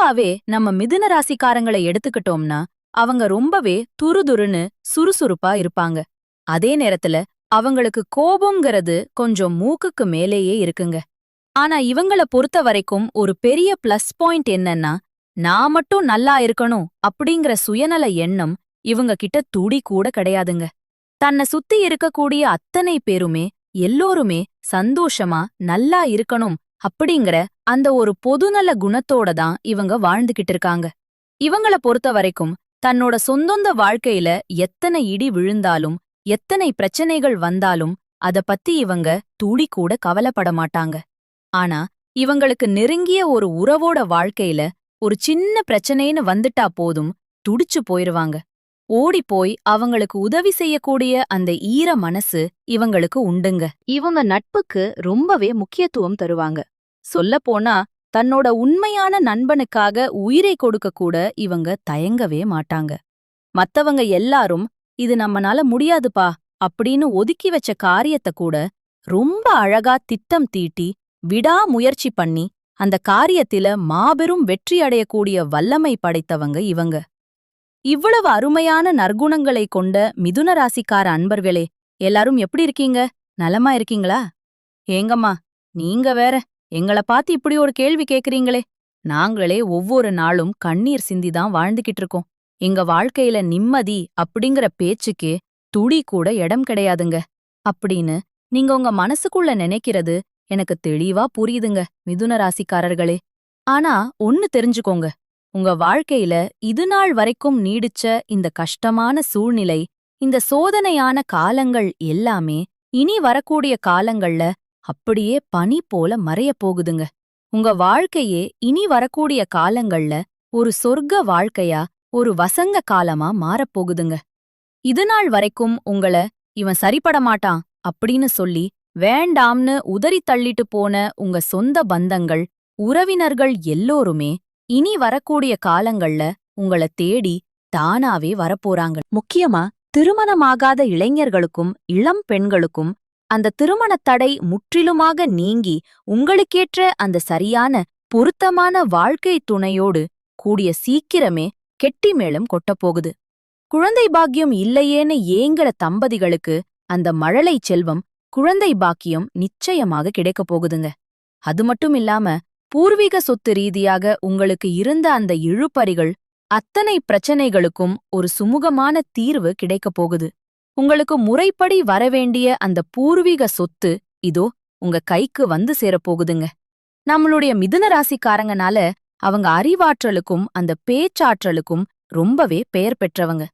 பொதுவாவே நம்ம மிதுன ராசிக்காரங்களை எடுத்துக்கிட்டோம்னா அவங்க ரொம்பவே துருதுருன்னு சுறுசுறுப்பா இருப்பாங்க. அதே நேரத்துல அவங்களுக்கு கோபம்ங்கிறது கொஞ்சம் மூக்குக்கு மேலேயே இருக்குங்க. ஆனா இவங்கள பொறுத்த வரைக்கும் ஒரு பெரிய பிளஸ் பாயிண்ட் என்னன்னா நான் மட்டும் நல்லா இருக்கணும் அப்படிங்கிற சுயநல எண்ணம் இவங்க கிட்ட துடி கூட கிடையாதுங்க. தன்னை சுத்தி இருக்கக்கூடிய அத்தனை பேருமே எல்லோருமே சந்தோஷமா நல்லா இருக்கணும் அப்படிங்கிற அந்த ஒரு பொதுநல குணத்தோட தான் இவங்க வாழ்ந்துகிட்டு இருக்காங்க. இவங்கள பொறுத்த வரைக்கும் தன்னோட சொந்தொந்த வாழ்க்கையில எத்தனை இடி விழுந்தாலும் எத்தனை பிரச்சனைகள் வந்தாலும் அத பத்தி இவங்க துளி கூட கவலைப்பட மாட்டாங்க. ஆனா இவங்களுக்கு நெருங்கிய ஒரு உறவோட வாழ்க்கையில ஒரு சின்ன பிரச்சனைன்னு வந்துட்டா போதும் துடிச்சு போயிருவாங்க. ஓடிப்போய் அவங்களுக்கு உதவி செய்யக்கூடிய அந்த ஈர மனசு இவங்களுக்கு உண்டுங்க. இவங்க நட்புக்கு ரொம்பவே முக்கியத்துவம் தருவாங்க. சொல்லப்போனா தன்னோட உண்மையான நண்பனுக்காக உயிரை கொடுக்க கூட இவங்க தயங்கவே மாட்டாங்க. மத்தவங்க எல்லாரும் இது நம்மனால முடியாதுப்பா அப்படின்னு ஒதுக்கி வச்ச காரியத்தை கூட ரொம்ப அழகா திட்டம் தீட்டி விடாமுயற்சி பண்ணி அந்த காரியத்தில மாபெரும் வெற்றி அடையக்கூடிய வல்லமை படைத்தவங்க இவங்க. இவ்வளவு அருமையான நற்குணங்களை கொண்ட மிதுன ராசிக்கார அன்பர்களே எல்லாரும் எப்படி இருக்கீங்க? நலமா இருக்கீங்களா? ஏங்கம்மா நீங்க வேற எங்கள பார்த்து இப்படி ஒரு கேள்வி கேக்குறீங்களே. நாங்களே ஒவ்வொரு நாளும் கண்ணீர் சிந்திதான் வாழ்ந்துகிட்டு இருக்கோம். எங்க வாழ்க்கையில நிம்மதி அப்படிங்கிற பேச்சுக்கே துடி கூட இடம் கிடையாதுங்க. அப்படின்னு நீங்க உங்க மனசுக்குள்ள நினைக்கிறது எனக்கு தெளிவா புரியுதுங்க மிதுன ராசிக்காரர்களே. ஆனா ஒன்னு தெரிஞ்சுக்கோங்க. உங்க வாழ்க்கையில இது நாள் வரைக்கும் நீடிச்ச இந்த கஷ்டமான சூழ்நிலை இந்த சோதனையான காலங்கள் எல்லாமே இனி வரக்கூடிய காலங்கள்ல அப்படியே பனி போல மறையப் போகுதுங்க. உங்க வாழ்க்கையே இனி வரக்கூடிய காலங்கள்ல ஒரு சொர்க்க வாழ்க்கையா ஒரு வசங்க காலமா மாறப்போகுதுங்க இது நாள் வரைக்கும் உங்கள இவன் சரிப்பட மாட்டான் அப்படின்னு சொல்லி வேண்டாம்னு உதறி தள்ளிட்டு போன உங்க சொந்த பந்தங்கள் உறவினர்கள் எல்லோருமே இனி வரக்கூடிய காலங்கள்ல உங்கள தேடி தானாவே வரப்போறாங்க. முக்கியமா திருமணமாகாத இளைஞர்களுக்கும் இளம் பெண்களுக்கும் அந்த திருமணத் தடை முற்றிலுமாக நீங்கி உங்களுக்கேற்ற அந்த சரியான பொருத்தமான வாழ்க்கை துணையோடு கூடிய சீக்கிரமே கெட்டி மேளம் கொட்டப்போகுது குழந்தை பாக்கியம் இல்லையேன்னு ஏங்கிற தம்பதிகளுக்கு அந்த மழலை செல்வம் குழந்தை பாக்கியம் நிச்சயமாக கிடைக்கப் போகுதுங்க. அது மட்டும் இல்லாம பூர்வீக சொத்து ரீதியாக உங்களுக்கு இருந்த அந்த இழுபறிகள் அத்தனை பிரச்சனைகளுக்கும் ஒரு சுமூகமான தீர்வு கிடைக்கப் போகுது. உங்களுக்கு முறைப்படி வரவேண்டிய அந்த பூர்வீக சொத்து இதோ உங்க கைக்கு வந்து சேரப்போகுதுங்க நம்மளுடைய மிதுன ராசிக்காரங்கனால அவங்க அறிவாற்றலுக்கும் அந்த பேச்சாற்றலுக்கும் ரொம்பவே பெயர் பெற்றவங்க.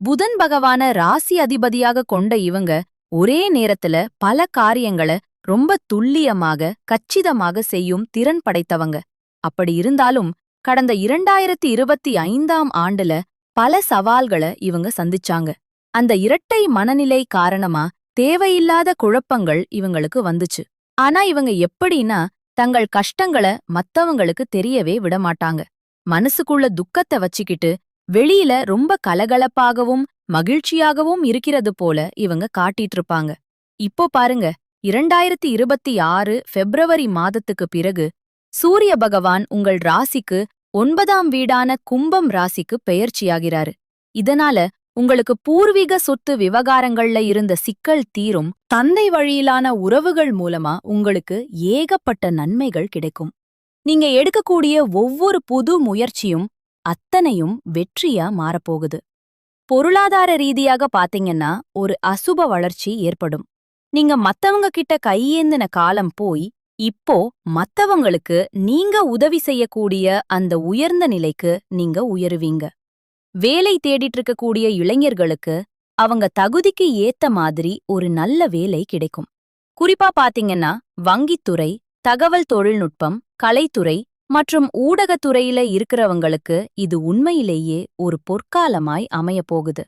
புதன் பகவான ராசி அதிபதியாக கொண்ட இவங்க ஒரே நேரத்துல பல காரியங்கள ரொம்ப துல்லியமாக கச்சிதமாக செய்யும் திறன் படைத்தவங்க. அப்படி இருந்தாலும் கடந்த இரண்டாயிரத்தி இருபத்தி ஐந்தாம் ஆண்டுல பல சவால்கள இவங்க சந்திச்சாங்க. அந்த இரட்டை மனநிலை காரணமா தேவையில்லாத குழப்பங்கள் இவங்களுக்கு வந்துச்சு. ஆனா இவங்க எப்படின்னா தங்கள் கஷ்டங்கள மத்தவங்களுக்கு தெரியவே விடமாட்டாங்க. மனசுக்குள்ள துக்கத்தை வச்சுக்கிட்டு வெளியில ரொம்ப கலகலப்பாகவும் மகிழ்ச்சியாகவும் இருக்கிறது போல இவங்க காட்டிட்டு இருப்பாங்க. இப்போ பாருங்க இரண்டாயிரத்தி இருபத்தி ஆறு பிப்ரவரி மாதத்துக்கு பிறகு சூரிய பகவான் உங்கள் ராசிக்கு ஒன்பதாம் வீடான கும்பம் ராசிக்கு பெயர்ச்சியாகிறாரு. இதனால உங்களுக்கு பூர்வீக சொத்து விவகாரங்கள்ல இருந்த சிக்கல் தீரும் தந்தை வழியிலான உறவுகள் மூலமா உங்களுக்கு ஏகப்பட்ட நன்மைகள் கிடைக்கும். நீங்க எடுக்கக்கூடிய ஒவ்வொரு புது முயற்சியும் அத்தனையும் வெற்றியா மாறப்போகுது. பொருளாதார ரீதியாக பாத்தீங்கன்னா ஒரு அசுப வளர்ச்சி ஏற்படும். நீங்க மத்தவங்க கிட்ட கையேந்தின காலம் போய் இப்போ மத்தவங்களுக்கு நீங்க உதவி செய்யக்கூடிய அந்த உயர்ந்த நிலைக்கு நீங்க உயருவீங்க. வேலை தேடிட்டு இருக்கக்கூடிய இளைஞர்களுக்கு அவங்க தகுதிக்கு ஏத்த மாதிரி ஒரு நல்ல வேலை கிடைக்கும். குறிப்பா பாத்தீங்கன்னா வங்கித்துறை தகவல் தொழில்நுட்பம் கலைத்துறை மற்றும் ஊடகத்துறையில இருக்கிறவங்களுக்கு இது உண்மையிலேயே ஒரு பொற்காலமாய் அமையப் போகுது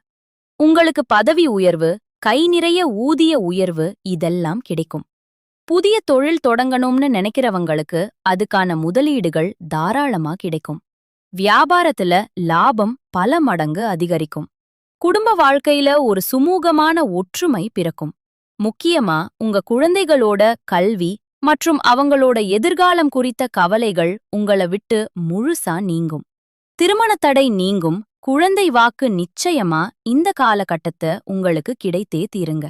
உங்களுக்கு பதவி உயர்வு கை நிறைய ஊதிய உயர்வு இதெல்லாம் கிடைக்கும். புதிய தொழில் தொடங்கணும்னு நினைக்கிறவங்களுக்கு அதுக்கான முதலீடுகள் தாராளமா கிடைக்கும். வியாபாரத்துல லாபம் பல மடங்கு அதிகரிக்கும். குடும்ப வாழ்க்கையில ஒரு சுமூகமான ஒற்றுமை பிறக்கும். முக்கியமா உங்க குழந்தைகளோட கல்வி மற்றும் அவங்களோட எதிர்காலம் குறித்த கவலைகள் உங்கள விட்டு முழுசா நீங்கும். திருமண தடை நீங்கும் குழந்தை வாக்கு நிச்சயமா இந்த காலகட்டத்தை உங்களுக்கு கிடைத்தே தீருங்க.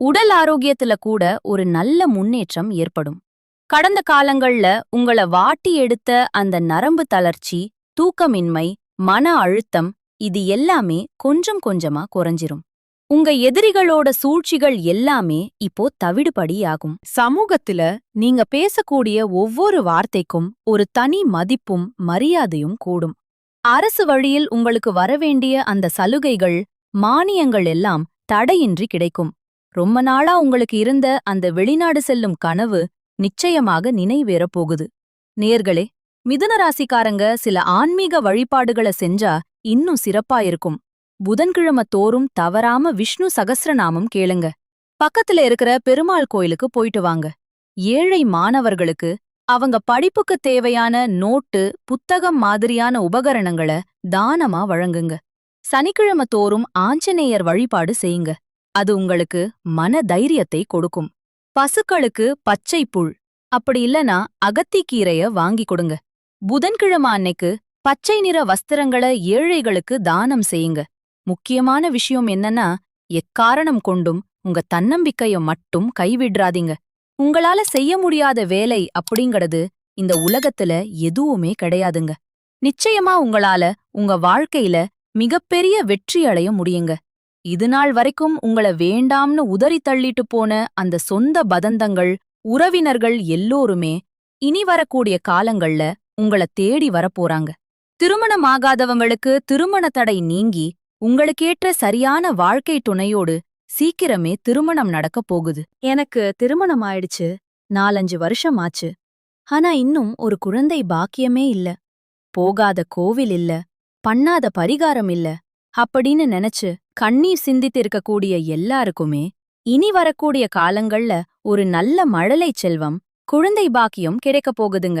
உடல் ஆரோக்கியத்துல கூட ஒரு நல்ல முன்னேற்றம் ஏற்படும். கடந்த காலங்கள்ல உங்கள வாட்டி எடுத்த அந்த நரம்பு தளர்ச்சி தூக்கமின்மை மன அழுத்தம் இது எல்லாமே கொஞ்சம் கொஞ்சமா குறைஞ்சிரும். உங்க எதிரிகளோட சூழ்ச்சிகள் எல்லாமே இப்போ தவிடுபடியாகும் சமூகத்துல நீங்க பேசக்கூடிய ஒவ்வொரு வார்த்தைக்கும் ஒரு தனி மதிப்பும் மரியாதையும் கூடும். அரசு வழியில் உங்களுக்கு வரவேண்டிய அந்த சலுகைகள் மானியங்கள் எல்லாம் தடையின்றி கிடைக்கும். ரொம்ப நாளா உங்களுக்கு இருந்த அந்த வெளிநாடு செல்லும் கனவு நிச்சயமாக நினைவேறப் போகுது. நேர்களே மிதுன ராசிக்காரங்க சில ஆன்மீக வழிபாடுகள செஞ்சா இன்னும் சிறப்பா இருக்கும் புதன்கிழமை தோறும் தவறாம விஷ்ணு சகசிரநாமம் கேளுங்க. பக்கத்துல இருக்கிற பெருமாள் கோயிலுக்கு போயிட்டு வாங்க. ஏழை மாணவர்களுக்கு அவங்க படிப்புக்கு தேவையான நோட்டு புத்தகம் மாதிரியான உபகரணங்கள தானமா வழங்குங்க. சனிக்கிழமை தோறும் ஆஞ்சநேயர் வழிபாடு செய்யுங்க. அது உங்களுக்கு மன தைரியத்தை கொடுக்கும். பசுக்களுக்கு பச்சை புல். அப்படி இல்லனா அகத்திக்கீரைய வாங்கி கொடுங்க. புதன்கிழமை அன்னைக்கு பச்சை நிற வஸ்திரங்கள ஏழைகளுக்கு தானம் செய்யுங்க. முக்கியமான விஷயம் என்னன்னா எக்காரணம் கொண்டும் உங்க தன்னம்பிக்கைய மட்டும் கைவிடுறாதீங்க. உங்களால செய்ய முடியாத வேலை அப்படிங்கறது இந்த உலகத்துல எதுவுமே கிடையாதுங்க. நிச்சயமா உங்களால உங்க வாழ்க்கையில மிகப்பெரிய வெற்றி அடைய முடியுங்க. இதுநாள் வரைக்கும் உங்கள வேண்டாம்னு உதறி தள்ளிட்டு போன அந்த சொந்த பதந்தங்கள் உறவினர்கள் எல்லோருமே இனி வரக்கூடிய காலங்கள்ல உங்கள தேடி வரப்போறாங்க. திருமணமாகாதவங்களுக்கு திருமண தடை நீங்கி உங்களுக்கேற்ற சரியான வாழ்க்கை துணையோடு சீக்கிரமே திருமணம் நடக்கப் போகுது. எனக்கு திருமணம் ஆயிடுச்சு. நாலஞ்சு வருஷம் ஆச்சு. ஆனா இன்னும் ஒரு குழந்தை பாக்கியமே இல்ல. போகாத கோவில் இல்ல. பண்ணாத பரிகாரம் இல்ல. அப்படின்னு நினைச்சு கண்ணீர் சிந்தித்திருக்கக்கூடிய எல்லாருக்குமே இனி வரக்கூடிய காலங்கள்ல ஒரு நல்ல மழலை செல்வம் குழந்தை பாக்கியம் கிடைக்கப் போகுதுங்க.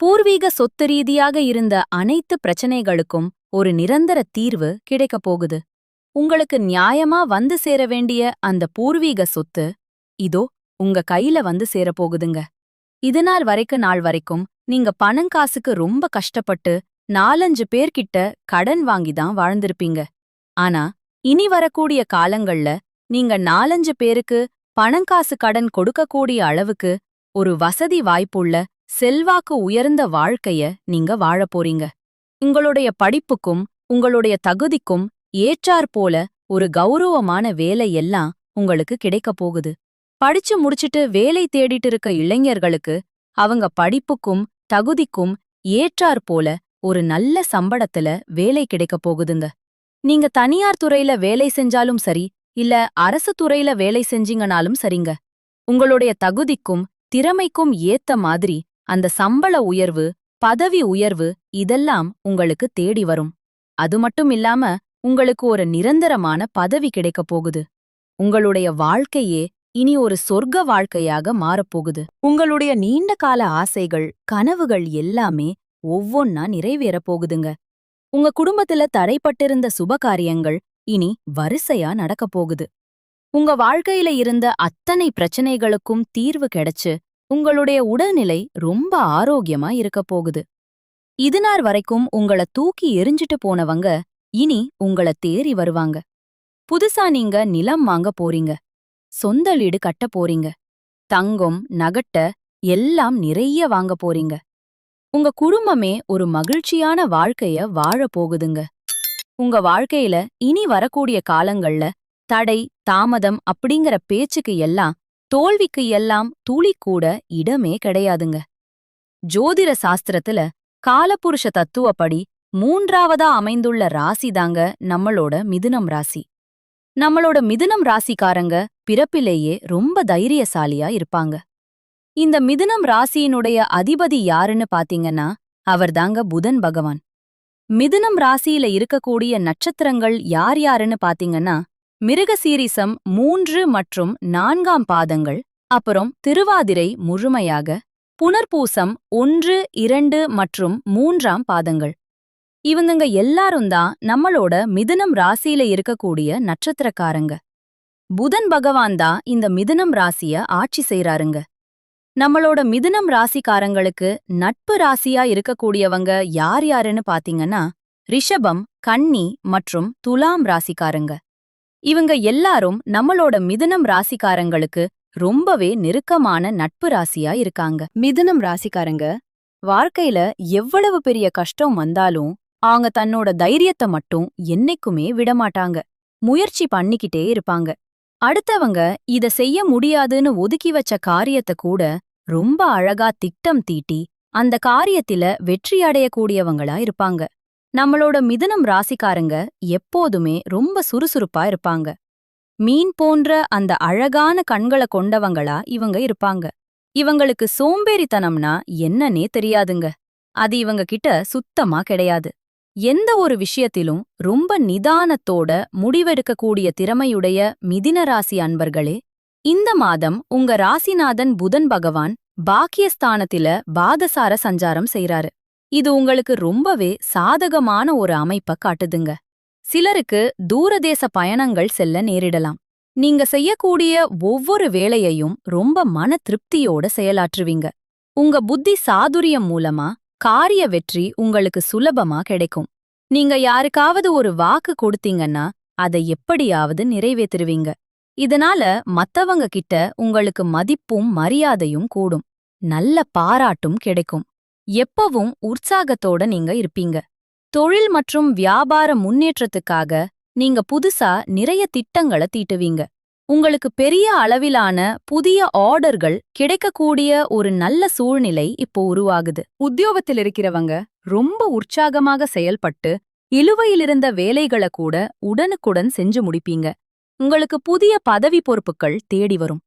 பூர்வீக சொத்து ரீதியாக இருந்த அனைத்து பிரச்சனைகளுக்கும் ஒரு நிரந்தர தீர்வு கிடைக்கப் போகுது. உங்களுக்கு நியாயமா வந்து சேர வேண்டிய அந்த பூர்வீக சொத்து இதோ உங்க கையில வந்து சேரப்போகுதுங்க இதுநாள் வரைக்கும் நாள் வரைக்கும் நீங்க பணங்காசுக்கு ரொம்ப கஷ்டப்பட்டு நாலஞ்சு பேர்கிட்ட கடன் வாங்கிதான் வாழ்ந்திருப்பீங்க. ஆனா இனி வரக்கூடிய காலங்கள்ல நீங்க நாலஞ்சு பேருக்கு பணங்காசு கடன் கொடுக்கக்கூடிய அளவுக்கு ஒரு வசதி வாய்ப்புள்ள செல்வாக்கு உயர்ந்த வாழ்க்கைய நீங்க வாழப் போறீங்க. உங்களுடைய படிப்புக்கும் உங்களுடைய தகுதிக்கும் ஏற்றாற்போல ஒரு கௌரவமான வேலை எல்லாம் உங்களுக்கு கிடைக்கப் போகுது. படிச்சு முடிச்சிட்டு வேலை தேடிட்டு இருக்க இளைஞர்களுக்கு அவங்க படிப்புக்கும் தகுதிக்கும் ஏற்றாற்போல ஒரு நல்ல சம்பளத்துல வேலை கிடைக்கப் போகுதுங்க. நீங்க தனியார் துறையில வேலை செஞ்சாலும் சரி இல்ல அரசு துறையில வேலை செஞ்சீங்கனாலும் சரிங்க. உங்களுடைய தகுதிக்கும் திறமைக்கும் ஏத்த மாதிரி அந்த சம்பள உயர்வு பதவி உயர்வு இதெல்லாம் உங்களுக்கு தேடி வரும். அது மட்டும் இல்லாம உங்களுக்கு ஒரு நிரந்தரமான பதவி கிடைக்கப் போகுது. உங்களுடைய வாழ்க்கையே இனி ஒரு சொர்க்க வாழ்க்கையாக மாறப்போகுது உங்களுடைய நீண்ட கால ஆசைகள் கனவுகள் எல்லாமே ஒவ்வொன்னா நிறைவேறப் போகுதுங்க. உங்க குடும்பத்துல தடைப்பட்டிருந்த சுபகாரியங்கள் இனி வரிசையா நடக்கப் போகுது. உங்க வாழ்க்கையில இருந்த அத்தனை பிரச்சனைகளுக்கும் தீர்வு கிடைச்சு உங்களுடைய உடல்நிலை ரொம்ப ஆரோக்கியமா இருக்கப் போகுது. இதுநார் வரைக்கும் உங்கள தூக்கி எரிஞ்சிட்டு போனவங்க இனி உங்கள தேறி வருவாங்க. புதுசா நீங்க நிலம் வாங்க போறீங்க. சொந்த வீடு கட்ட போறீங்க. தங்கம் நகட்ட எல்லாம் நிறைய வாங்க போறீங்க. உங்க குடும்பமே ஒரு மகிழ்ச்சியான வாழ்க்கைய வாழ போகுதுங்க. உங்க வாழ்க்கையில இனி வரக்கூடிய காலங்கள்ல தடை தாமதம் அப்படிங்கிற பேச்சுக்கு எல்லாம் தோல்விக்கு எல்லாம் துளி கூட இடமே கிடையாதுங்க. ஜோதிட சாஸ்திரத்துல காலபுருஷ தத்துவப்படி மூன்றாவதா அமைந்துள்ள ராசி தாங்க நம்மளோட மிதுனம் ராசி. நம்மளோட மிதுனம் ராசிக்காரங்க பிறப்பிலேயே ரொம்ப தைரியசாலியா இருப்பாங்க. இந்த மிதுனம் ராசியினுடைய அதிபதி யாருன்னு பாத்தீங்கன்னா அவர்தாங்க புதன் பகவான். மிதுனம் ராசியில இருக்கக்கூடிய நட்சத்திரங்கள் யார் யாருன்னு பாத்தீங்கன்னா மிருகசீரிசம் மூன்று மற்றும் நான்காம் பாதங்கள் அப்புறம் திருவாதிரை முழுமையாக புனர்பூசம் ஒன்று இரண்டு மற்றும் மூன்றாம் பாதங்கள். இவங்க எல்லாரும் தான் நம்மளோட மிதுனம் ராசியில இருக்கக்கூடிய நட்சத்திரக்காரங்க. புதன் பகவான் தான் இந்த மிதுனம் ராசிய ஆட்சி செய்றாருங்க. நம்மளோட மிதுனம் ராசிக்காரங்களுக்கு நட்பு ராசியா இருக்கக்கூடியவங்க யார் யாருன்னு பாத்தீங்கன்னா ரிஷபம் கன்னி மற்றும் துலாம் ராசிக்காரங்க. இவங்க எல்லாரும் நம்மளோட மிதுனம் ராசிக்காரங்களுக்கு ரொம்பவே நெருக்கமான நட்பு ராசியா இருக்காங்க. மிதுனம் ராசிக்காரங்க வாழ்க்கையில எவ்வளவு பெரிய கஷ்டம் வந்தாலும் அவங்க தன்னோட தைரியத்தை மட்டும் என்னைக்குமே விடமாட்டாங்க. முயற்சி பண்ணிக்கிட்டே இருப்பாங்க. அடுத்தவங்க இத செய்ய முடியாதுன்னு ஒதுக்கி வச்ச காரியத்தை கூட ரொம்ப அழகா திட்டம் தீட்டி அந்த காரியத்தில வெற்றி அடையக்கூடியவங்களா இருப்பாங்க. நம்மளோட மிதுனம் ராசிக்காரங்க எப்போதுமே ரொம்ப சுறுசுறுப்பா இருப்பாங்க. மீன் போன்ற அந்த அழகான கண்களை கொண்டவங்களா இவங்க இருப்பாங்க. இவங்களுக்கு சோம்பேறித்தனம்னா என்னன்னே தெரியாதுங்க. அது இவங்க கிட்ட சுத்தமா கிடையாது. எந்த ஒரு விஷயத்திலும் ரொம்ப நிதானத்தோட முடிவெடுக்கக்கூடிய திறமையுடைய மிதின ராசி அன்பர்களே இந்த மாதம் உங்க ராசிநாதன் புதன் பகவான் பாக்கியஸ்தானத்தில பாதசார சஞ்சாரம் செய்றாரு. இது உங்களுக்கு ரொம்பவே சாதகமான ஒரு அமைப்ப காட்டுதுங்க. சிலருக்கு தூரதேச பயணங்கள் செல்ல நேரிடலாம். நீங்க செய்யக்கூடிய ஒவ்வொரு வேலையையும் ரொம்ப மன திருப்தியோட செயலாற்றுவீங்க. உங்க புத்தி சாதுரியம் மூலமா காரிய வெற்றி உங்களுக்கு சுலபமா கிடைக்கும். நீங்க யாருக்காவது ஒரு வாக்கு கொடுத்தீங்கன்னா அதை எப்படியாவது நிறைவேத்துருவீங்க இதனால மத்தவங்க கிட்ட உங்களுக்கு மதிப்பும் மரியாதையும் கூடும். நல்ல பாராட்டும் கிடைக்கும். எப்பவும் உற்சாகத்தோட நீங்க இருப்பீங்க. தொழில் மற்றும் வியாபார முன்னேற்றத்துக்காக நீங்க புதுசா நிறைய திட்டங்களை தீட்டுவீங்க. உங்களுக்கு பெரிய அளவிலான புதிய ஆர்டர்கள் கிடைக்கக்கூடிய ஒரு நல்ல சூழ்நிலை இப்போ உருவாகுது. உத்தியோகத்தில் இருக்கிறவங்க ரொம்ப உற்சாகமாக செயல்பட்டு இழுவையிலிருந்த வேலைகளை கூட உடனுக்குடன் செஞ்சு முடிப்பீங்க. உங்களுக்கு புதிய பதவி பொறுப்புகள் தேடி வரும்.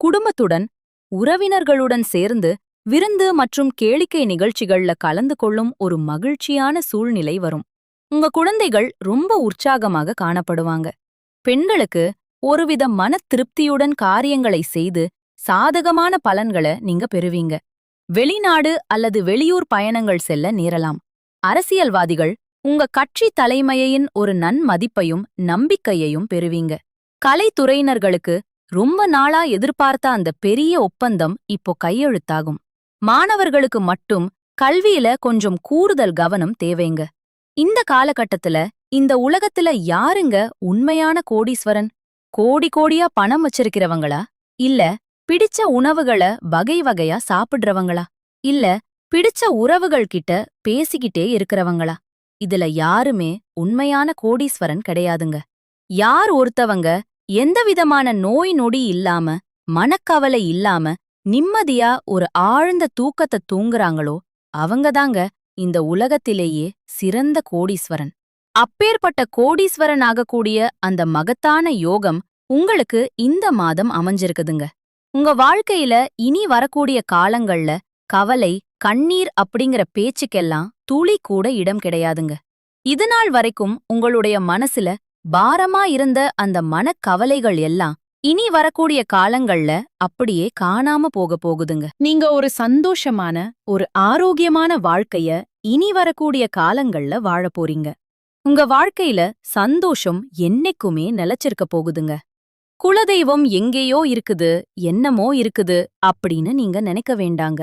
குடும்பத்துடன் உறவினர்களுடன் சேர்ந்து விருந்து மற்றும் கேளிக்கை நிகழ்ச்சிகள்ல கலந்து கொள்ளும் ஒரு மகிழ்ச்சியான சூழ்நிலை வரும். உங்க குழந்தைகள் ரொம்ப உற்சாகமாக காணப்படுவாங்க. பெண்களுக்கு ஒருவித மன திருப்தியுடன் காரியங்களை செய்து சாதகமான பலன்களை நீங்க பெறுவீங்க. வெளிநாடு அல்லது வெளியூர் பயணங்கள் செல்ல நேரலாம். அரசியல்வாதிகள் உங்க கட்சி தலைமையின் ஒரு நன்மதிப்பையும் நம்பிக்கையையும் பெறுவீங்க. கலைத்துறையினர்களுக்கு ரொம்ப நாளா எதிர்பார்த்த அந்த பெரிய ஒப்பந்தம் இப்போ கையெழுத்தாகும். மாணவர்களுக்கு மட்டும் கல்வியில கொஞ்சம் கூடுதல் கவனம் தேவைங்க. இந்த காலகட்டத்துல இந்த உலகத்துல யாருங்க உண்மையான கோடீஸ்வரன்? கோடி கோடியா பணம் வச்சிருக்கிறவங்களா? இல்ல பிடிச்ச உணவுகள வகை வகையா சாப்பிடுறவங்களா? இல்ல பிடிச்ச உறவுகள் கிட்ட பேசிக்கிட்டே இருக்கிறவங்களா? இதுல யாருமே உண்மையான கோடீஸ்வரன் கிடையாதுங்க. யார் ஒருத்தவங்க எந்தவிதமான நோய் நொடி இல்லாம மனக்கவலை இல்லாம நிம்மதியா ஒரு ஆழ்ந்த தூக்கத்தை தூங்குறாங்களோ அவங்கதாங்க இந்த உலகத்திலேயே சிறந்த கோடீஸ்வரன். அப்பேற்பட்ட கோடீஸ்வரன் ஆகக்கூடிய அந்த மகத்தான யோகம் உங்களுக்கு இந்த மாதம் அமைஞ்சிருக்குதுங்க. உங்க வாழ்க்கையில இனி வரக்கூடிய காலங்கள்ல கவலை கண்ணீர் அப்படிங்கிற பேச்சுக்கெல்லாம் துளி கூட இடம் கிடையாதுங்க. இதுநாள் வரைக்கும் உங்களுடைய மனசுல பாரமா இருந்த அந்த மனக்கவலைகள் எல்லாம் இனி வரக்கூடிய காலங்கள்ல அப்படியே காணாம போக போகுதுங்க. நீங்க ஒரு சந்தோஷமான ஒரு ஆரோக்கியமான வாழ்க்கைய இனி வரக்கூடிய காலங்கள்ல வாழப்போறீங்க உங்க வாழ்க்கையில சந்தோஷம் என்னைக்குமே நிலைச்சிருக்க போகுதுங்க. குலதெய்வம் எங்கேயோ இருக்குது என்னமோ இருக்குது அப்படின்னு நீங்க நினைக்க வேண்டாங்க.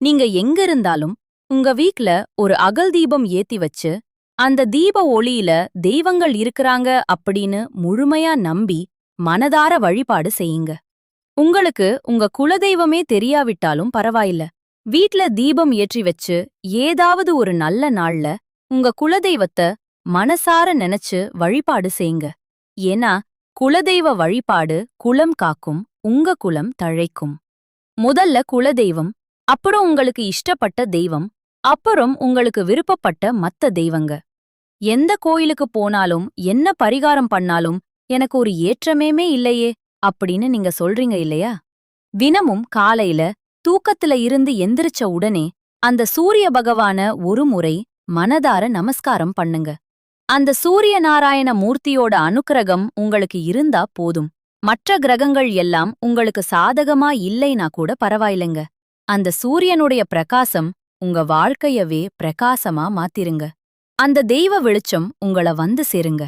நீங்க எங்க இருந்தாலும் உங்க வீட்ல ஒரு அகல் தீபம் ஏத்தி வச்சு அந்த தீப ஒளியில தெய்வங்கள் இருக்கறாங்க அப்படின்னு முழுமையா நம்பி மனதார வழிபாடு செய்யுங்க. உங்களுக்கு உங்க குலதெய்வமே தெரியாவிட்டாலும் பரவாயில்ல. வீட்ல தீபம் ஏற்றி வச்சு ஏதாவது ஒரு நல்ல நாள்ல உங்க குலதெய்வத்தை மனசார நினைச்சு வழிபாடு செய்யுங்க. ஏன்னா குலதெய்வ வழிபாடு குலம் காக்கும் உங்க குலம் தழைக்கும். முதல்ல குலதெய்வம் அப்புறம் உங்களுக்கு இஷ்டப்பட்ட தெய்வம் அப்புறம் உங்களுக்கு விருப்பப்பட்ட மத்த தெய்வங்க. எந்த கோயிலுக்கு போனாலும் என்ன பரிகாரம் பண்ணாலும் எனக்கு ஒரு ஏற்றமேமே இல்லையே அப்படின்னு நீங்க சொல்றீங்க இல்லையா? தினமும் காலையில தூக்கத்துல இருந்து எந்திரிச்ச உடனே அந்த சூரிய பகவான ஒரு முறை மனதார நமஸ்காரம் பண்ணுங்க. அந்த சூரிய நாராயண மூர்த்தியோட அனுக்கிரகம் உங்களுக்கு இருந்தா போதும். மற்ற கிரகங்கள் எல்லாம் உங்களுக்கு சாதகமா இல்லைனா கூட பரவாயில்லைங்க. அந்த சூரியனுடைய பிரகாசம் உங்க வாழ்க்கையவே பிரகாசமா மாத்திருங்க. அந்த தெய்வ வெளிச்சம் உங்கள வந்து சேருங்க.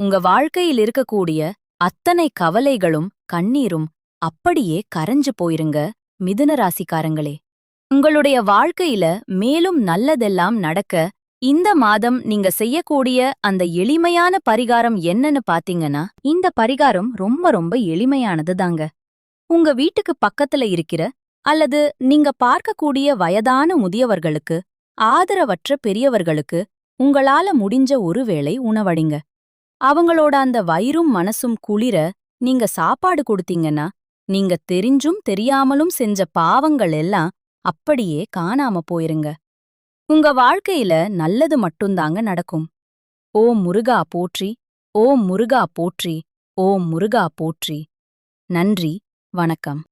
உங்க வாழ்க்கையில் இருக்கக்கூடிய அத்தனை கவலைகளும் கண்ணீரும் அப்படியே கரைஞ்சு போயிருங்க மிதுன ராசிக்காரங்களே. உங்களுடைய வாழ்க்கையில மேலும் நல்லதெல்லாம் நடக்க இந்த மாதம் நீங்க செய்யக்கூடிய அந்த எளிமையான பரிகாரம் என்னன்னு பாத்தீங்கன்னா இந்த பரிகாரம் ரொம்ப ரொம்ப எளிமையானது தாங்க உங்க வீட்டுக்கு பக்கத்துல இருக்கிற அல்லது நீங்க பார்க்கக்கூடிய வயதான முதியவர்களுக்கு ஆதரவற்ற பெரியவர்களுக்கு உங்களால முடிஞ்ச ஒருவேளை உணவடிங்க அவங்களோட அந்த வயிறும் மனசும் குளிர நீங்க சாப்பாடு கொடுத்தீங்கன்னா நீங்க தெரிஞ்சும் தெரியாமலும் செஞ்ச பாவங்கள் எல்லாம் அப்படியே காணாம போயிருங்க. உங்க வாழ்க்கையில நல்லது மட்டும்தாங்க நடக்கும். ஓ முருகா போற்றி ஓ முருகா போற்றி ஓ முருகா போற்றி. நன்றி வணக்கம்.